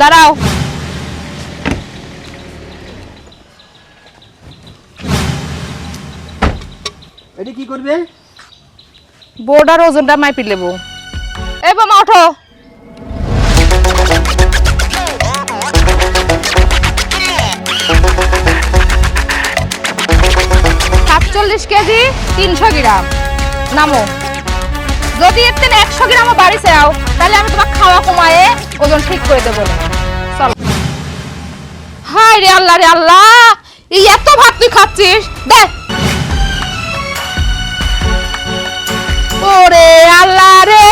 দাঁড়াও। এটা কি করবে? বোর্ডার ওজনটা মাইপি লেবো এই বোমা ওঠো। সাতচল্লিশ কেজি তিনশো গ্রাম। নামো। যদি এর থেকে একশো গ্রামও বাড়ি চাও তাহলে আমি তোমার খাওয়া কমায়ে ওজন ঠিক করে দেবো হাই রে আল্লাহ রে আল্লাহ, এই এত ভাত তুই খাচ্ছিস দেখ ওরে আল্লাহ রে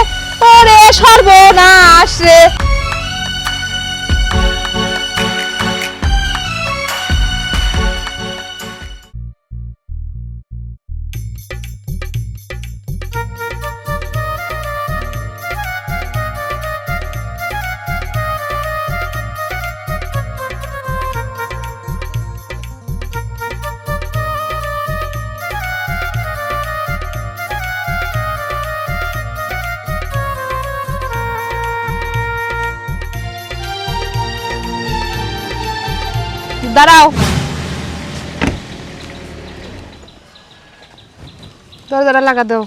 লাগা দাও।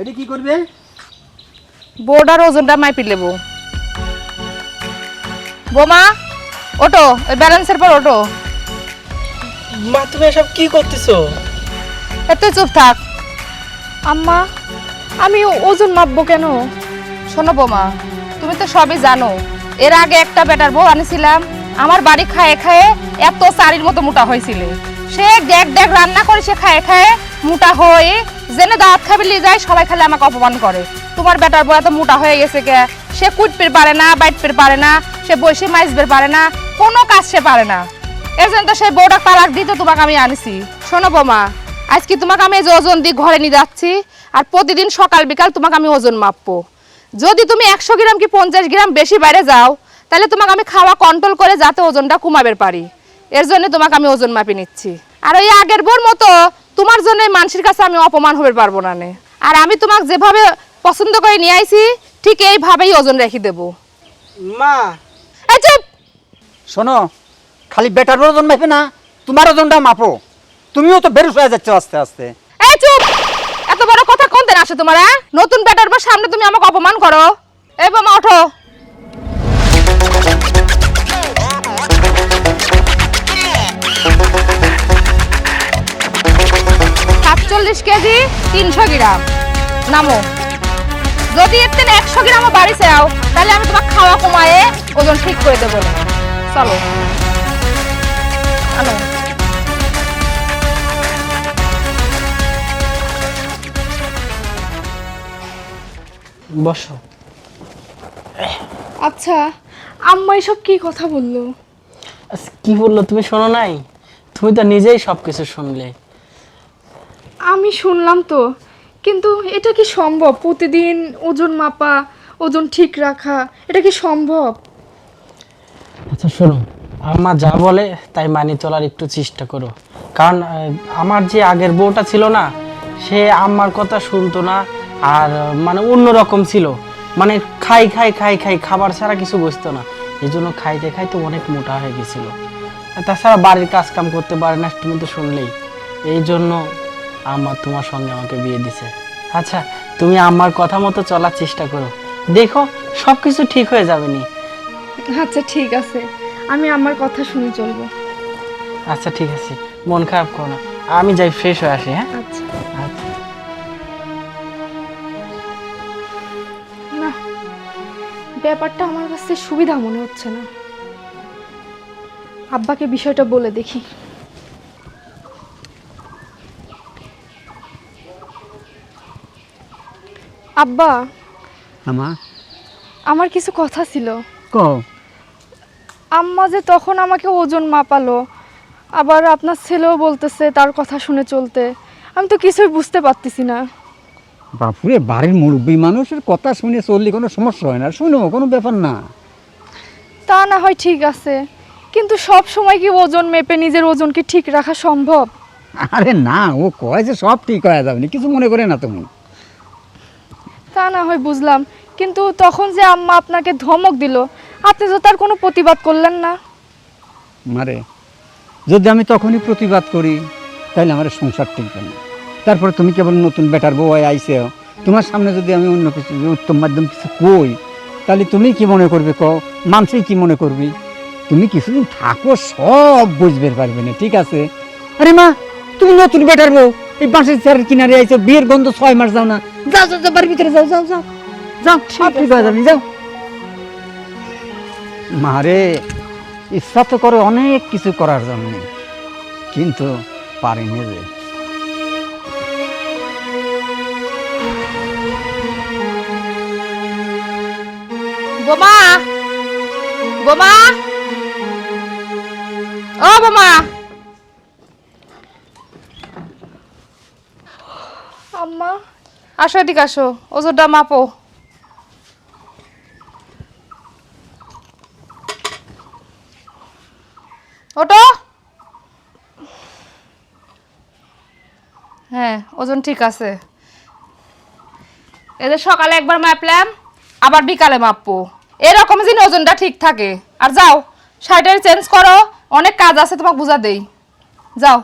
এটা কি করবে? বোর্ডার ওজনটা মাইপি লেবো বোমা ওটো ওই ব্যালেন্সের পর ওটো মা তুমি এসব কি করতেছো? এত চুপ থাক। আম্মা আমি ওজন মাপবো কেন? শোনো বোমা তুমি তো সবই জানো। এর আগে একটা বেটার বউ আনিছিলাম। আমার বাড়ি খায়ে খায়ে এত চারির মতো মোটা হয়েছিল। সে ড্যাগ ড্যাগ রান্না করে সে খায়ে খায়ে, মোটা হয়ে জেনে দাঁত খাবি লিয়ে যায়, সবাই খালি আমাকে অপমান করে। তোমার বেটার বউ এত মোটা হয়ে গেছে কে? সে কুটপির পারে না বাইটপির পারে না, সে বসে মাইজবের পারে না, কোনো কাজ সে পারে না। এর জন্য তো সেই বউটা তালাক দিতে তোমাকে আমি আনিছি। শোনো বোমা, আজকে তোমাকে আমি যে ওজন দিয়ে ঘরে নিয়ে যাচ্ছি, আর প্রতিদিন সকাল, বিকাল তোমাকে আমি ওজন মাপবো। যদি তুমি একশো গ্রাম কি পঞ্চাশ গ্রাম বেশি বাইরে যাও, তাহলে তোমাকে আমি খাওয়া কন্ট্রোল করে যাতে ওজনটা কমাবের পারি। এর জন্য তোমাকে আমি ওজন মাপি নিচ্ছি। আর ওই আগের বোর মতো তোমার জন্য মানুষের কাছে আমি অপমান হতে পারব না নে। আর আমি তোমাকে যেভাবে পছন্দ করে নিয়ে আইছি ঠিক এইভাবেই ওজন রেখে দেবো। মা! এই চুপ! শোনো খালি বেটার ওজন মাপে না তোমার ওজনটা মাপো। তুমিও তো বেরোস হয়ে যাচ্ছ আস্তে আস্তে। এই চুপ! এত বড় কথা কোন দিন আসে তোমার হ্যাঁ? নতুন বেটার বা সামনে তুমি আমাকে অপমান করো। এই বোমা ওঠো। সাতচল্লিশ কেজি তিনশো গ্রাম। নামো। যদি এর থেকে একশো গ্রামও বাড়ি চাও তাহলে আমি তোমার খাওয়া কমায়ে ওজন ঠিক করে দেবো। চলো। আনো। বসো। আচ্ছা আম্মা এসব কি কথা বলল? কি বলল তুমি শোনো নাই? তুমি তো নিজেই সব কিছু শুনলে। আমি শুনলাম তো। কিন্তু এটা কি সম্ভব? প্রতিদিন ওজন মাপা, ওজন ঠিক রাখা, এটা কি সম্ভব? আচ্ছা শোনো, আম্মা যা বলে তাই মানিয়ে চলার একটু চেষ্টা করো। কারণ আমার যে আগের বউটা ছিল না, সে আম্মার কথা শুনতো না আর মানে অন্যরকম ছিল। মানে খাই খাই খাই খাই, খাবার ছাড়া কিছু বসতো না। এই জন্য খাইতে খাইতে অনেক মোটা হয়ে গেছিল। তাছাড়া বাড়ির কাজ কাম করতে পারে না তুমি তো শুনলেই। এই জন্য আম্মা তোমার সঙ্গে আমাকে বিয়ে দিছে। আচ্ছা তুমি আম্মার কথা মতো চলার চেষ্টা করো। দেখো সব কিছু ঠিক হয়ে যাবে নি। আচ্ছা ঠিক আছে। আমি আমার কথা শুনে চলবো। আচ্ছা ঠিক আছে। মন খারাপ করো না। আমি যাই ফ্রেশ হয়ে আসি হ্যাঁ? আচ্ছা। আচ্ছা। না ব্যাপারটা আমার কাছে সুবিধা মনে হচ্ছে না। আব্বাকে বিষয়টা বলে দেখি। আব্বা। আমা। আমার কিছু কথা ছিল। কও আম্মা যে তখন আমাকে ওজন মাপালো। আবার আপনার ছেলেও বলতেছে তার কথা শুনে চলতে। আমি তো কিছুই বুঝতে পারতেছি না। বাপুরে বাড়ির মুরব্বী মানুষের কথা শুনে চললে কোনো সমস্যা হয় না। শুনো কোনো ব্যাপার না। তা না হয় ঠিক আছে। কিন্তু সব সময় কি ওজন মেপে নিজের ওজন কি ঠিক রাখা সম্ভব? আরে না ও কয় যে সব ঠিক হয়ে যাবে কিছু মনে করে না তুমি। তা না হয় বুঝলাম। কিন্তু তখন যে আম্মা আপনাকে ধমক দিল, আপনি তো তার কোনো প্রতিবাদ করলেন না। মারে, যদি আমি তখনই প্রতিবাদ করি, তাহলে আমার সংসার টিকবে না। তারপরে তুমি কেবল নতুন বেটার বউ হয়ে আইসে তোমার সামনে যদি আমি অন্য কিছু, উত্তম মাধ্যম কিছু কই, তাহলে তুমি কি মনে করবে ক মানুষই কি মনে করবি? তুমি কিছুদিন থাকো, সব বুঝবে পারবে না, ঠিক আছে? আরে মা, তুমি নতুন বেটার বউ এই বাঁশের চেয়ারের কিনারে আইছো বিয়ের গন্ধ ছয় মাস যাও না। যাও যাও বাড়ির ভিতরে যাও যাও যাও। যাও সব ঠিক হয়ে যাবে যাও। মারে ইচ্ছা তো করে অনেক কিছু করার জন্য কিন্তু পারিনি যে। বোমা! বোমা! ও বোমা! আসো এদিকে আসো ওজনটা মাপো। ওটো হ্যাঁ ওজন ঠিক আছে। এদের সকালে একবার মাপলাম, আবার বিকালে মাপবো। এরকম যেন ওজনটা ঠিক থাকে। আর যাও শাড়িটার চেঞ্জ করো, অনেক কাজ আছে, তোমাকে বুঝা দেই। যাও।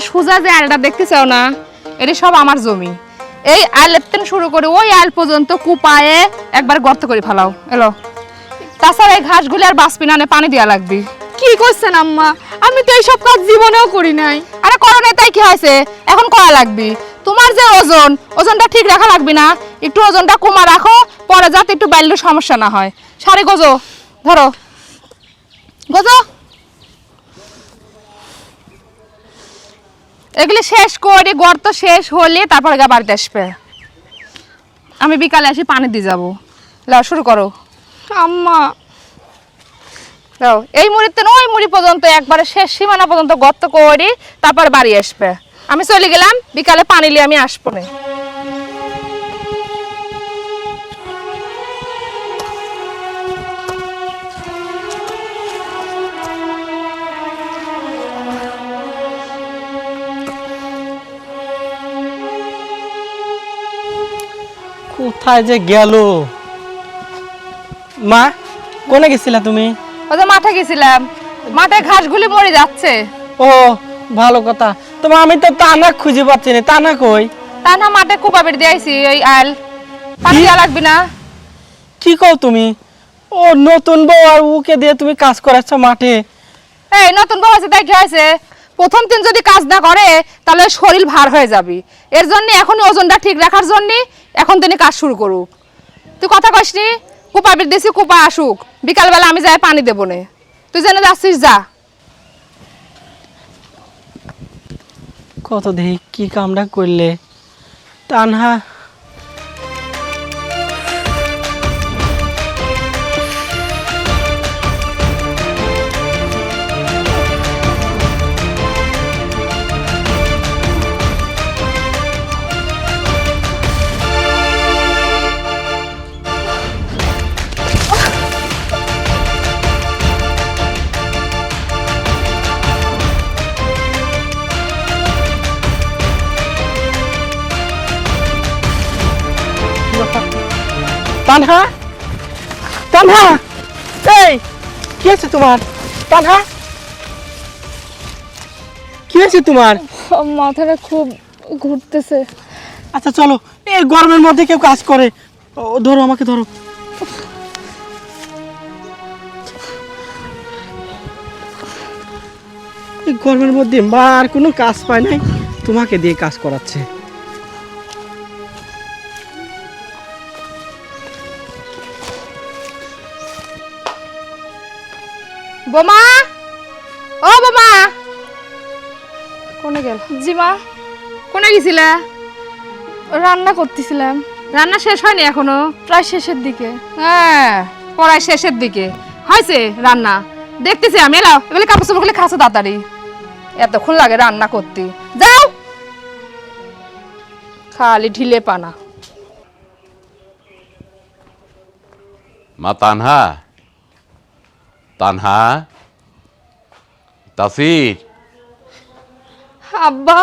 যে সুজা যে আলটা দেখতে চাও না এটি সব আমার জমি। এই আলের থেকে শুরু করে ওই আল পর্যন্ত কুপায়ে একবার গর্ত করে ফেলাও। এলো। তাছাড়া এই ঘাসগুলি আর বাঁচবি না পানি দেওয়া লাগবে। কি করছেন আম্মা? আমি তো এইসব কাজ জীবনেও করি নাই। আরে করো নাই তাই কি হয়েছে? এখন করা লাগবে। তোমার যে ওজন ওজনটা ঠিক রাখা লাগবে না। একটু ওজনটা কমা রাখো পরে যাতে একটু বাইলের সমস্যা না হয়। সারে গজো ধরো। গোজো। এগুলি শেষ করে গর্ত শেষ হলে তারপর গা বাড়িতে আসবে। আমি বিকালে এসে পানি দিয়ে যাব। লাও শুরু করো। আম্মা। দাও এই মুড়িতে ওই মুড়ি পর্যন্ত, একবারে শেষ সীমানা পর্যন্ত গর্ত করি তারপর বাড়ি আসবে। আমি চলে গেলাম, বিকালে পানি নিয়ে আমি আসব না। কোথায় যে গেল? মা কোনে গেছিলা তুমি? ওই যে মাঠে গেছিলাম। মাঠে ঘাসগুলি মরে যাচ্ছে। ও ভালো কথা। তোমার আমি তো টানা খুঁজে পাচ্ছি না। টানা কই? তা না মাঠে কুপা বেড়ে দিয়েছি ওই আল। পানি? লাগবে না। কি কও তুমি? ও নতুন বউ আর ওকে দিয়ে তুমি কাজ করাচ্ছ মাঠে। এই নতুন বউ আছে তাই কি হয়েছে প্রথম দিন যদি কাজ না করে, তাহলে শরীর ভার হয়ে যাবে। এর জন্য এখন ওজনটা ঠিক রাখার জন্য এখন তিনি কাজ শুরু করুক। তুই কথা কসনি কুপা বের দিয়েছি কুপা আসুক, বিকালবেলা আমি যাই পানি দেবো নে। তুই জেনে যাচ্ছিস, যা। কত দেখি কি কামটা করলে। তানহা তানহা? তানহা! এই কি আছে তোমার? তানহা? কি হয়েছে তোমার? মাথাটা খুব ঘুরতেছে। আচ্ছা চলো। এই গরমের মধ্যে কেউ কাজ করে। ও ধরো আমাকে ধরো। এই গরমের মধ্যে মা আর কোনো কাজ পায় নাই। তোমাকে দিয়ে কাজ করাচ্ছে। বোমা! ও বোমা! কোনে গেল? জি মা কোনে গেছিলা? রান্না করতেছিলাম। রান্না শেষ হয়নি এখনও? প্রায় শেষের দিকে। হ্যাঁ পড়ায় শেষের দিকে। হয়েছে রান্না। দেখতেছি আমি এলাও এগুলো কাপড় চোপড়গুলো খাসো তাড়াতাড়ি। এতক্ষণ লাগে রান্না করতে। যাও! খালি ঢিলে পানা। মা তানহা তানহা তাসির। আব্বা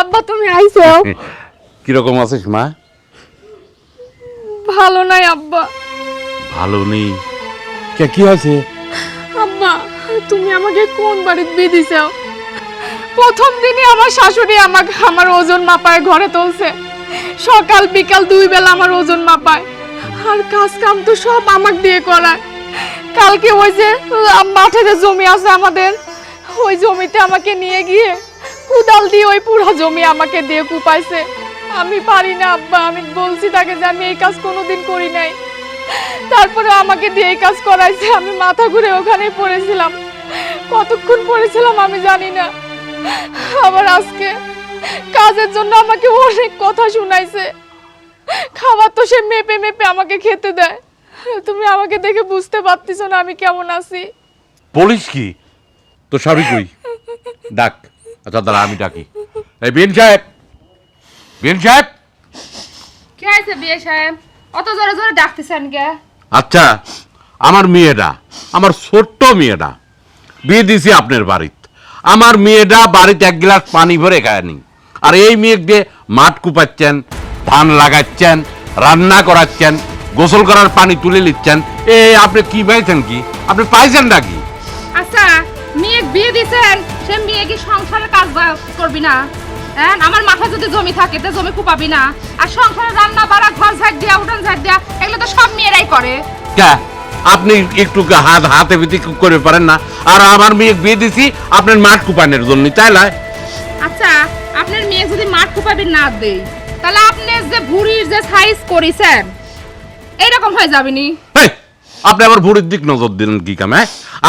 আব্বা তুমি আইছো? কীরকম আছিস মা? ভালো নাই আব্বা। ভালো নেই। কে কি হয়েছে? আব্বা তুমি আমাকে কোন বাড়িতে বিয়ে দিছাও প্রথম দিনই আমার শাশুড়ি আমাকে আমার ওজন মাপায় ঘরে তুলছে। সকাল বিকাল দুই বেলা আমার ওজন মাপায়। আর কাজ কাম তো সব আমাকে দিয়ে করায়। কালকে ওই যে মাঠে যে জমি আছে আমাদের, ওই জমিতে আমাকে নিয়ে গিয়ে কুদাল দিয়ে ওই পুরো জমি আমাকে দিয়ে কুপাইছে। আমি পারি না, আব্বা, আমি বলছি তাকে যে আমি এই কাজ কোনোদিন করি নাই। তারপরে আমাকে দিয়ে এই কাজ করাইছে, আমি মাথা ঘুরে ওখানেই পড়েছিলাম। কতক্ষণ পড়েছিলাম আমি জানি না। আবার আজকে কাজের জন্য আমাকে অনেক কথা শুনাইছে। খাবার তো সে মেপে মেপে আমাকে খেতে দেয়। তুমি আমাকে দেখে বুঝতে পারতেছো না আমি কেমন আছি। বলিস কি? তো সবই কই? ডাক। আচ্ছা দাঁড়া আমি ডাকি। এই বিন সাহেব! বিন সাহেব! কি হয়েছে বিয়ে সাহেব? অত জোরে জোরে ডাকতেছেন কে? আচ্ছা আমার মেয়েটা আমার ছোট্ট মেয়েটা বিয়ে দিছি আপনার বাড়িতে। আমার মেয়েটা বাড়িতে এক গ্লাস পানি ভরে খায়নি আর এই মেয়ে দিয়ে মাঠ কুপাচ্ছেন ধান লাগাচ্ছেন রান্না করাচ্ছেন গোসল করার পানি তুলে নিচ্ছেন। এ আপনি কি পাইছেন কি? আপনি পাইছেন নাকি? আচ্ছা মেয়ে বিয়ে দিছেন সে মেয়ে কি সংসারের কাজ করবি না? হ্যাঁ আমার মাথায় যদি জমি থাকে তো জমি কুপাবি না। আর সংসারে রান্না বাড়া ঘর ঝাড় দিয়া উঠান ঝাড় দিয়া এগুলো তো সব মেয়েরাই করে। কে? আপনি একটু হাত হাতে ভিতে করে পারেন না। আর আমার মেয়ে বিয়ে দিছি আপনার মাঠ কুপানের জন্য তাই নয় আচ্ছা আপনার মেয়ে যদি মাঠ কুপাবি না দেই তাহলে আপনি যে ভুড়ির যে সাইজ করেছেন এইরকম হয়ে যাবেনি। আপনি আবার ভুড়ির দিক নজর দিলেন কি কামে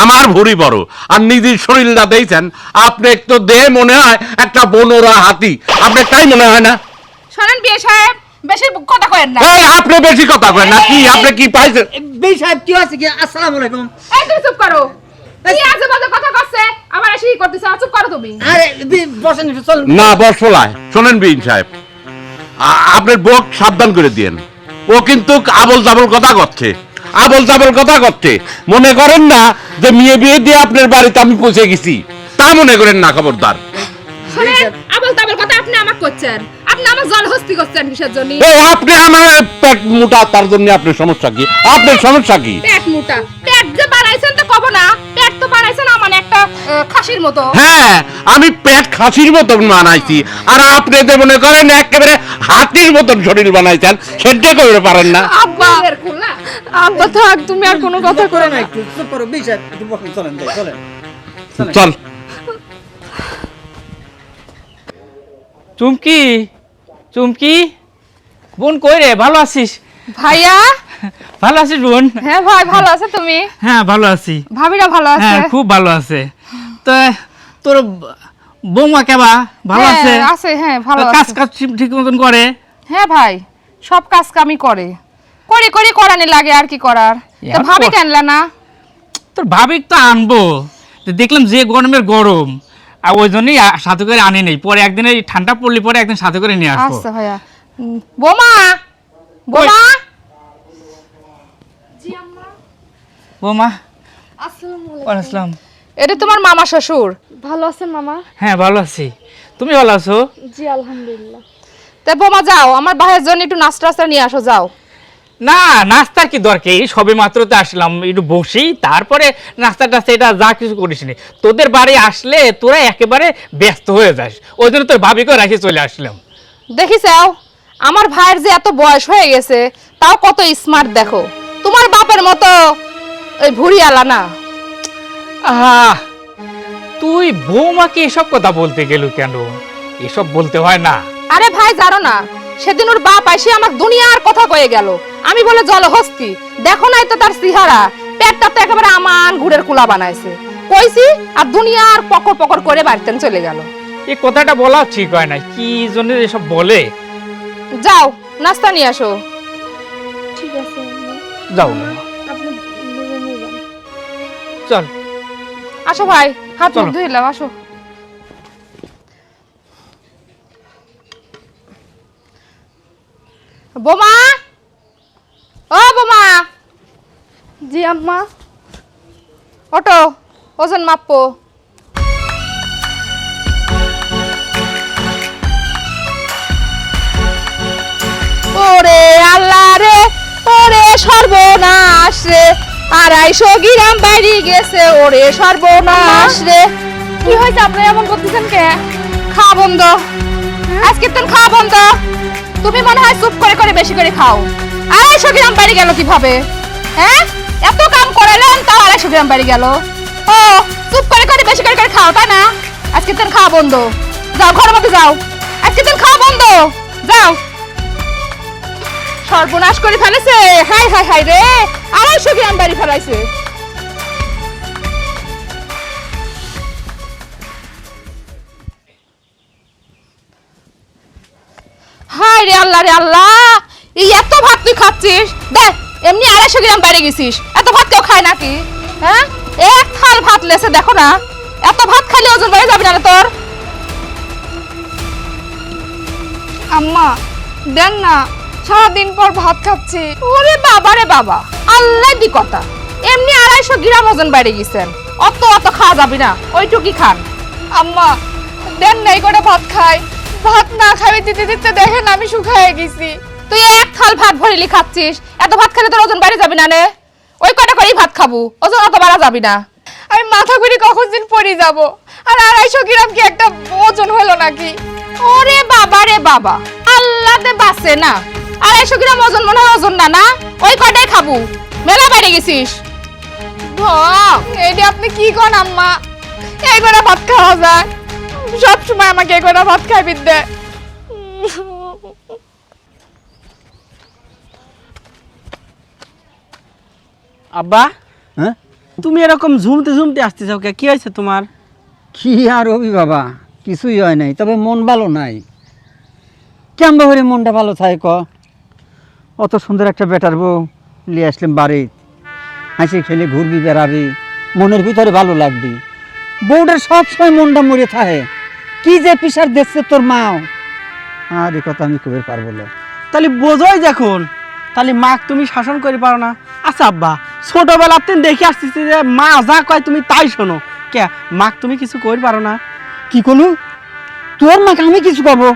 আমার ভুড়ি বড় আর নিজের শরীরটা দেখছেন আপনি তো দেহ মনে হয় একটা বনরা হাতি। আপনি তাই মনে হয় না? শোনেন বিয়ে সাহেব বেশি কথা কয়েন না। এই আপনি বেশি কথা করেন না কি আপনি কি পাইছেন? বেই সাহেব কি আছে কি? আসসালামু আলাইকুম। এই তুমি চুপ করো। কি আজে বাজে কথা করছে এসে কি করতেছে? চুপ করো তুমি। আরে বসেন চল না বর্ষলায় শোনেন বিন সাহেব আপনার বোক সাবধান করে দিয়েন। ও কিন্তু আবল তাবল কথা করছে। আবল তাবল কথা করছে। মনে করেন না যে মেয়ে বিয়ে দিয়ে আপনার বাড়িতে আমি পৌঁছে গেছি। তা মনে করেন না খবরদার। শোনেন আবল তাবল কথা আপনি আমাকে করছেন। আপনি আমার জলহস্তি করছেন কিসের জন্য? এই আপনি আমার পেট মোটা তার জন্য আপনার সমস্যা কি? আপনার সমস্যা কি? পেট মোটা। খাসির মতো। হ্যাঁ আমি পেট খাসির মতন বানাইছি। আর আপনি যে মনে করেন একেবারে হাতির মতন শরীর বানাইছেন সেটা করতে পারেন না। আব্বা। আব্বা থাক তুমি আর কোনো কথা করে না। একটু চুপ করো বেই একটু বসেন চলেন। চলেন। চল। চুমকি চুমকি। বোন কই রে? ভালো আছিস? ভাইয়া? ভালো আছিস বোন হ্যাঁ ভাই ভালো আছে তুমি? হ্যাঁ ভালো আছি। ভাবিরা ভালো আছে? হ্যাঁ খুব ভালো আছে। তো তোর বৌমা কেবা? ভালো হ্যাঁ, আছে? আছে হ্যাঁ ভালো কাজ আছে। কাজ ঠিক- ঠিক মতন করে? হ্যাঁ ভাই সব কাজ কামই করে। করি করি করানি লাগে আর কি করার। তো ভাবি কেনলা না? তোর ভাবিক তো আনব। তো দেখলাম যে গরমের গরম। আর ওই জন্যই সাথে করে আনি নেই। পরে একদিন এই ঠান্ডা পড়লে পরে একদিন সাথে করে নিয়ে আসব। আচ্ছা ভাইয়া। বোমা? বোমা? বৌমা। আসসালাম এটা তোমার মামা শ্বশুর? ভালো আছেন মামা? হ্যাঁ ভালো আছি। তুমি ভালো আছো? জি আলহামদুলিল্লাহ। তা বোমা যাও। আমার ভাইয়ের জন্য একটু নাস্তা টাস্তা নিয়ে আসো যাও। না নাস্তার কি দরকার? এই সবে মাত্র তো আসলাম। একটু বসি তারপরে নাস্তা টাস্তা এটা যা কিছু করিস নি। তোদের বাড়ি আসলে তোরা একেবারে ব্যস্ত হয়ে যাস। ওই জন্য তোর ভাবিকেও রেখে চলে আসলাম। দেখিসাও আমার ভাইয়ের যে এত বয়স হয়ে গেছে তাও কত স্মার্ট দেখো। তোমার বাপের মতো ওই ভুড়ি আলা না। আহা তুই বৌমাকে এসব কথা বলতে গেল কেন? এসব বলতে হয় না। আরে ভাই জানো না সেদিন ওর বাপ এসে আমার দুনিয়ার কথা কয়ে গেল। আমি বলে জলহস্তি দেখো নাই তো তার সিহারা পেটটা তো একেবারে আমান ঘুরের কুলা বানাইছে। কইছি আর দুনিয়ার পকর পকর করে বাড়িতে চলে গেল। এই কথাটা বলা ঠিক হয় না কি জন্য এসব বলে? যাও নাস্তা নিয়ে আসো। ঠিক আছে যাও। যান চল। আসো ভাই হাত মুখ। ধুইলাম আসো। বোমা! ও বোমা! জি আম্মা। ওটো ওজন মাপবো ওরে আল্লাহ রে ওরে সর্বনাশ রে। আড়াইশো গ্রাম বাইরে গেছে ওরে সর্বনাশ রে। কি হয়েছে আপনি এমন করতেছেন কে? খাওয়া বন্ধ। আজকে তোর খাওয়া বন্ধ। তুমি মনে হয় চুপ করে করে বেশি করে খাও। আড়াইশো গ্রাম বাড়ি গেল কীভাবে? হ্যাঁ? এত কাম করালেন তাও আড়াইশো গ্রাম বাড়ি গেল। ও চুপ করে করে বেশি করে করে খাও তাই না? আজকে তোর খাওয়া বন্ধ। যাও ঘরের মধ্যে যাও। আজকে তোর খাওয়া বন্ধ। যাও। সর্বনাশ করে ফেলেছে। হাই হাই হাই রে, আড়াইশো গ্রাম বাড়ি ফেলাইছে। হাই রে আল্লাহ রে আল্লাহ, এই এত ভাত তুই খাচ্ছিস? দেখ, এমনি আড়াইশো গ্রাম বেড়ে গেছিস, এত ভাত কেউ খায় নাকি? হ্যাঁ? এক থাল ভাত লেছে, দেখো না, এত ভাত খাইলে ওজন বেড়ে যাবে না তোর। আম্মা, দেন না সারাদিন পর ভাত খাচ্ছি। ওরে বাবা রে বাবা, আল্লাহ দি কথা। এমনি আড়াইশো গ্রাম ওজন বেড়ে গেছেন অত অত খাওয়া যাবে না ওইটুকি খান। আম্মা, দেন নাই করে ভাত খাই। ভাত না খাই দিতে দিতে দেখেন আমি শুকায় গেছি। তুই এক থাল ভাত ভরিলি খাচ্ছিস, এত ভাত খেলে তোর ওজন বেড়ে যাবে না নে? ওই কটা করেই ভাত খাব, ওজন অত বাড়া যাবি না। আমি মাথা ঘুরি কখন দিন পড়ে যাব? আর আড়াইশো গ্রাম কি একটা ওজন হলো নাকি? ওরে বাবা রে বাবা, আল্লাহ দে বাসে না। আড়াইশো গ্রাম ওজন মনে হয় ওজন না না? ওই কটাই খাব। মেলা বেড়ে গেছিস? এইটা আপনি কি করেন আম্মা? এই করে ভাত খাওয়া যায়। সব সময় আমাকে এই করে ভাত খাই বিদ্যে আব্বা হ্যাঁ? তুমি এরকম ঝুমতে ঝুমতে আসতেছ কে? কি হয়েছে তোমার? কি আর হবি বাবা? কিছুই হয় নাই তবে মন ভালো নাই। কেমন করে মনটা ভালো থাকে। ক অত সুন্দর একটা বেটার বউ নিয়ে আসলাম বাড়ি। হাসি খেলে ঘুরবি, বেড়াবি, মনের ভিতরে ভালো লাগবি। বউটার সবসময় মনটা মরে থাকে। কি যে পিসার দেখছে তোর মাও। আর এ কথা আমি কবে পারব না তাহলে বোঝোই দেখুন, তাহলে মাক তুমি শাসন করে পারো না। আচ্ছা আব্বা ছোটবেলার দিন দেখে আসতেছি যে মা যা কয় তুমি তাই শোনো। কে, মাক তুমি কিছু করে পারো না? কি করলু তোর মাকে আমি কিছু পাবো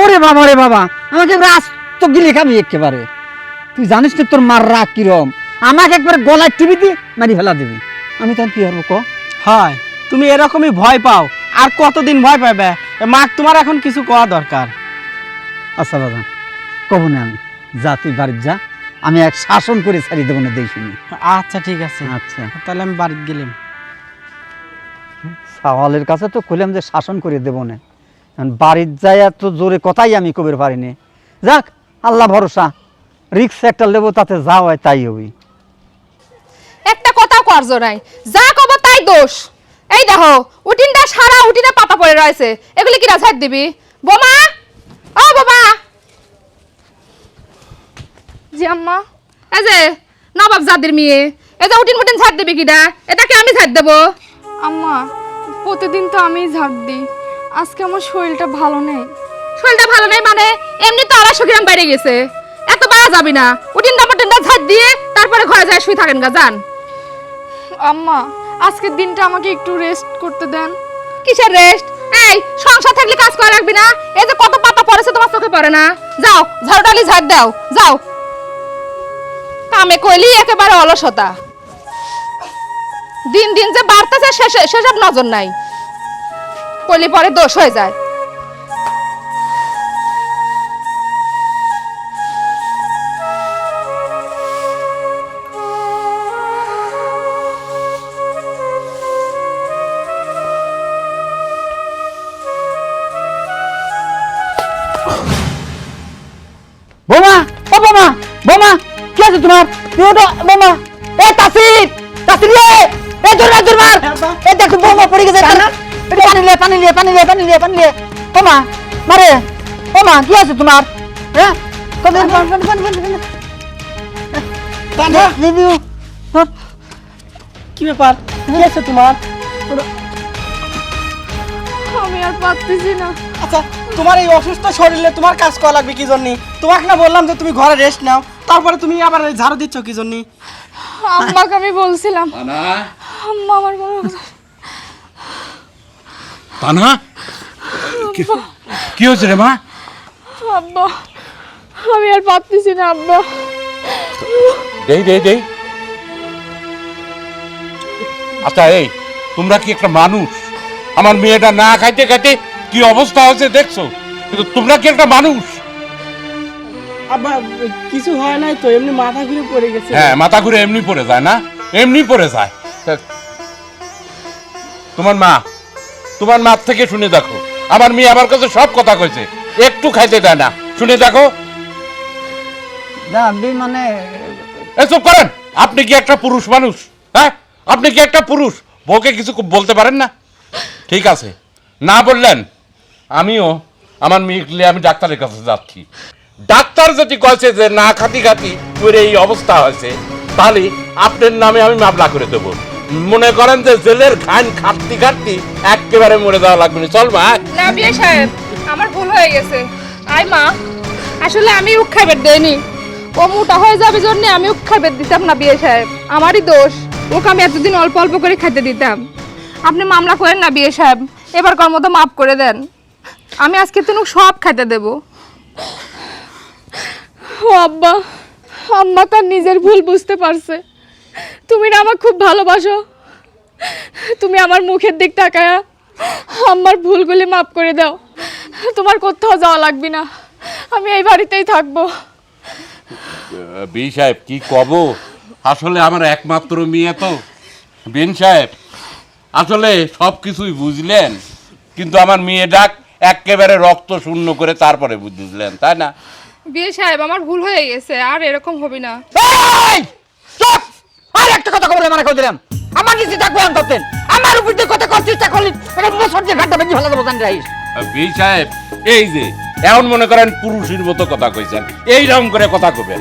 ওরে বাবা রে বাবা, আমাকে এবার আস্ত গিলে খাবি একেবারে। তুই জানিস না তোর মার রাগ কিরম? আমাকে একবার গলায় টিভি দি মারি ফেলা দিবি। আমি তখন কি করব ক? হয় তুমি এরকমই ভয় পাও। আর কতদিন ভয় পাবে মাক তোমার এখন কিছু করা দরকার। আচ্ছা বাবা কব না আমি। যা তুই বাড়ির যা আমি এক শাসন করে ছাড়িয়ে দেবো না দেখিনি আচ্ছা ঠিক আছে। আচ্ছা। তাহলে আমি বাড়িতে গেলাম। সাওয়ালের কাছে তো কইলাম যে শাসন করে দেবো না। বাড়ির যায় তো জোরে কথাই আমি কবির পারিনি। যাক আল্লাহ ভরসা। রিক্স একটা নেব তাতে যা হয় তাই হবি। একটা কথাও কার্য নাই যা কব তাই দোষ। এই দেখো উটিনটা সারা উটিনে পাতা পড়ে রয়েছে। এগুলি কি রাজার দিবি? বোমা? ও বোমা! জি আম্মা। এই যে নবাব জাদির মেয়ে এই যে উটিন মুটিন ছাড় দিবি কিনা এটাকে আমি ছাড় দেবো। আম্মা প্রতিদিন তো আমি ঝাড় দিই। আজকে আমার শরীরটা ভালো নেই। শরীরটা ভালো নেই মানে এমনি তো আড়াইশো গ্রাম বেড়ে গেছে। যাবি না। উটিনটা মুটিনটা ঝাড় দিয়ে তারপরে ঘরে যায় শুই থাকেন গা যান। আম্মা আজকের দিনটা আমাকে একটু রেস্ট করতে দেন। কিসের রেস্ট এই সংসার থাকলে কাজ করা লাগবি না। এই যে কত পাতা পড়েছে তোমার চোখে পড়ে না। যাও ঝাড়ুটালি ঝাড় দাও। যাও। কামে কইলি একেবারে অলসতা। দিন দিন যে বাড়তেছে সেসব নজর নাই। কইলি পরে দোষ হয়ে যায়। পানি পানি লে পানি লে পানি লে পানি লে বোমা মারে বোমা কি আছে তোমার হ্যাঁ কত পানি পানি পানি পানি পানি পানি কি ব্যাপার? কি আছে তোমার? আমি আর পারতেছি না। আচ্ছা তোমার এই অসুস্থ শরীরে তোমার কাজ করা লাগবে কি জন্য? তোমাকে না বললাম যে তুমি ঘরে রেস্ট নাও তারপরে তুমি আবার এই ঝাড়ু দিচ্ছ কি জন্য? আম্মাকে আমি বলছিলাম। আম্মা আমার কোনো তানা কি হয়েছে রে মা? আব্বা আমি আর পারতেছি না আব্বা। দেই দেই দেই। আচ্ছা এই তোমরা কি একটা মানুষ? আমার মেয়েটা না খাইতে খাইতে কি অবস্থা হয়েছে দেখছ? কিন্তু তোমরা কি একটা মানুষ? আব্বা কিছু হয় নাই তো এমনি মাথা ঘুরে পড়ে গেছে। হ্যাঁ মাথা ঘুরে এমনি পড়ে যায় না? এমনি পড়ে যায়। তোমার মা তোমার মা থেকে শুনে দেখো। আমার মেয়ে আমার কাছে সব কথা কইছে। একটু খাইতে দেয় না। শুনে দেখো। না মানে এসব করেন। আপনি কি একটা পুরুষ মানুষ? হ্যাঁ? আপনি কি একটা পুরুষ? বউকে কিছু বলতে পারেন না? ঠিক আছে। না বললেন আমিও আমার মেয়েকে আমি ডাক্তারের কাছে যাচ্ছি। ডাক্তার যদি কয়েছে যে না খাতি খাতি করে এই অবস্থা হয়েছে তাহলে আপনার নামে আমি মামলা করে দেব। মনে করেন যে জেলের খান খাটতি খাটতি একেবারে মরে যাওয়া লাগবে না। চল মা। না, বিয়ে সাহেব, আমার ভুল হয়ে গেছে। আই মা, আসলে আমি উৎখাবের দেইনি। ও মোটা হয়ে যাবে জন্য আমি উৎখাবের দিতাম না, বিয়ে সাহেব। আমারই দোষ, ওকে আমি এতদিন অল্প অল্প করে খেতে দিতাম। আপনি মামলা করেন না, বিয়ে সাহেব। এবার কর মতো মাফ করে দেন। আমি আজকে তুমি সব খাইতে দেবো। ও আব্বা, আম্মা তার নিজের ভুল বুঝতে পারছে। তুমি না আমাকে খুব ভালোবাসো। তুমি আমার মুখের দিক তাকায়া আমার ভুলগুলি মাফ করে দাও। তোমার কোথাও যাওয়া লাগবে না। আমি এই বাড়িতেই থাকব। বি সাহেব কি কব? আসলে আমার একমাত্র মেয়ে তো। বিন সাহেব আসলে সব কিছুই বুঝলেন কিন্তু আমার মেয়ে ডাক একেবারে রক্ত শূন্য করে তারপরে বুঝলেন তাই না? বিয়ে সাহেব আমার ভুল হয়ে গেছে আর এরকম হবে না। একটা কথা বলে মানে করে দিলাম। আমার নিচে থাকব করতেন? আমার উপর দিয়ে কথা করছিস চেষ্টা করলি এটা মুসর যে ঘাটটা বেঞ্জি ফেলা দেবো জানি রাইস বি সাহেব, এই যে এমন মনে করেন পুরুষের মতো কথা কইছেন এইরকম করে কথা কবেন